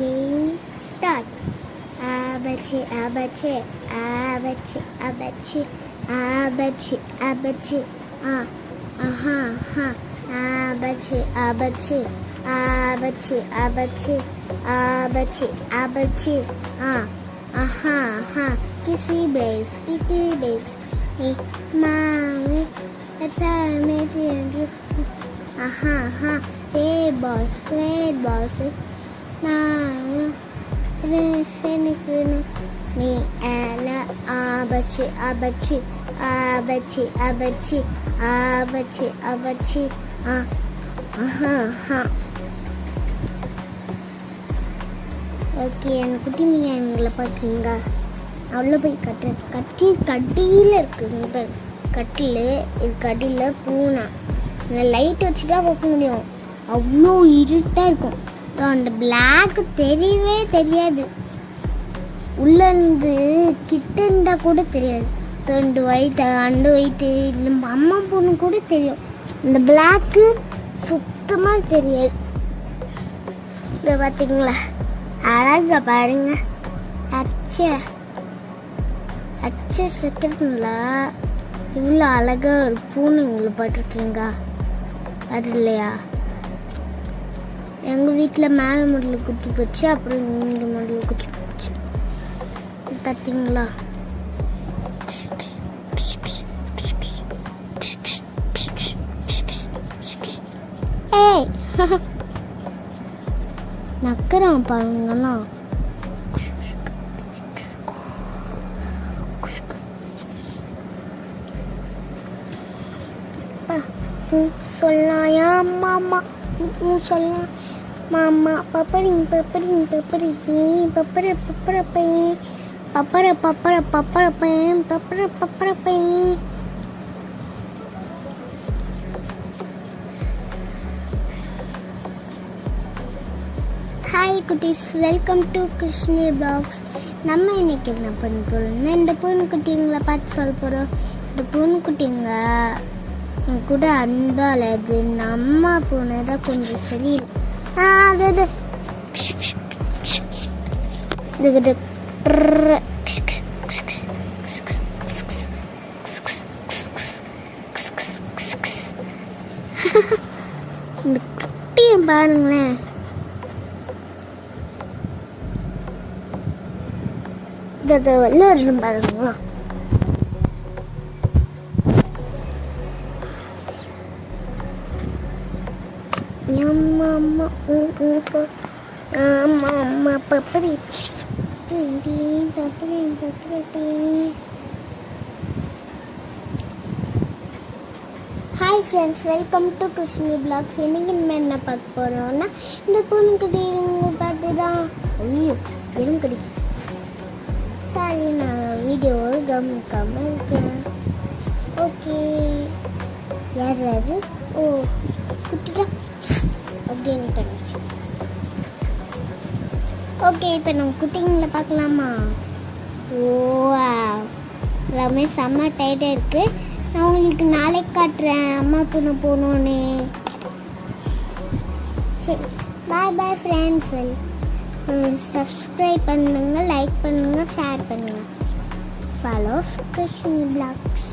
game starts. Abachi, abachi, abachi, abachi, abachi, abachi, ah, aha, ha, abachi, abachi, abachi, abachi, abachi, abachi, ah, aha, ha, kissy base, kissy base, me, mommy, that's how I made you. Aha, ha, red balls, red balls, அபச்சி அபச்சி அபச்சி அபச்சி அபச்சி அபச்சி ஆ ஆஹா okay என் குட்டி மீன் எங்களை பார்க்குறீங்க அவ்வளோ போய் கட்டு கட்டில் கட்டியில் இருக்குங்க பாரு. கட்டில் இது அடியில் பூனை. இந்த லைட் வச்சு தான் பார்க்க முடியும். அவ்வளோ இருட்டாக இருக்கும். அந்த பிளாக் தெரியவே தெரியாது. உள்ளேருந்து கிட்டண்டா கூட தெரியாது. ரெண்டு ஒயிட்டு அந்த ஒயிட்டு நம்ம அம்மா பொண்ணு கூட தெரியும். இந்த பிளாக்கு சுத்தமாக தெரியாது. இதை பார்த்தீங்களா அழகா பாருங்க. அச்சே. அச்சே செகண்ட்ல இவ்வளோ அழகாக ஒரு பூனை பட்டிருக்கீங்க அது இல்லையா? எங்கள் வீட்டில் மேலே முடியல குத்தி போச்சு அப்புறம் இங்கே முடியல குத்தி போச்சு பார்த்தீங்களா ஏய் நக்கறான் பாருங்கண்ணா. சொல்லாயா மாமா? சொல்லலாம் மாமா பப்படி பப்படி பப்படி பப்படி பப்படி பப்படி. பப்பர பப்பர பப்பர பையன் பப்பர பப்பர பையன் ஹாய் குட்டீஸ் வெல்கம் டு கிருஷ்ணி பாக்ஸ் நம்ம இன்னைக்கு என்ன பண்ண போறோம்னா இந்த பூன்குட்டிங்களை பார்த்து சொல்ல போகிறோம் இந்த பூனை குட்டிங்க என் கூட அந்த அது நம்ம பூனை தான் கொஞ்சம் சரியில்லை. ஆ அது அது இந்த குட்டியை பாருங்களேன். இது அது பாருங்களா அம்மா அம்மா அம்மா பப்பரி டி பப்பரி hi friends welcome to Krishni blogs இன்னைக்கு நம்ம என்ன பார்க்க போகிறோம்னா இந்த பூனைக்குட்டி பார்த்து தான் ஐயோ எறும் கடிக்கு சாரி நான் வீடியோவை கவனிக்காமல் இருக்கேன். ஓகே யார் யார் ஓ குட்டிதான். அப்படின்னு தனிச்சு ஓகே இப்போ நம்ம குட்டிங்கில் பார்க்கலாமா? ஓ எல்லாமே செம்ம டைட்டாக இருக்குது நான் உங்களுக்கு நாளைக்கு காட்டுறேன். அம்மா பொண்ணு போகணுன்னு சரி bye bye friends well subscribe பண்ணுங்கள் லைக் பண்ணுங்கள் ஷேர் பண்ணுங்கள் ஃபாலோ கிருஷ்ணி பிளாக்ஸ்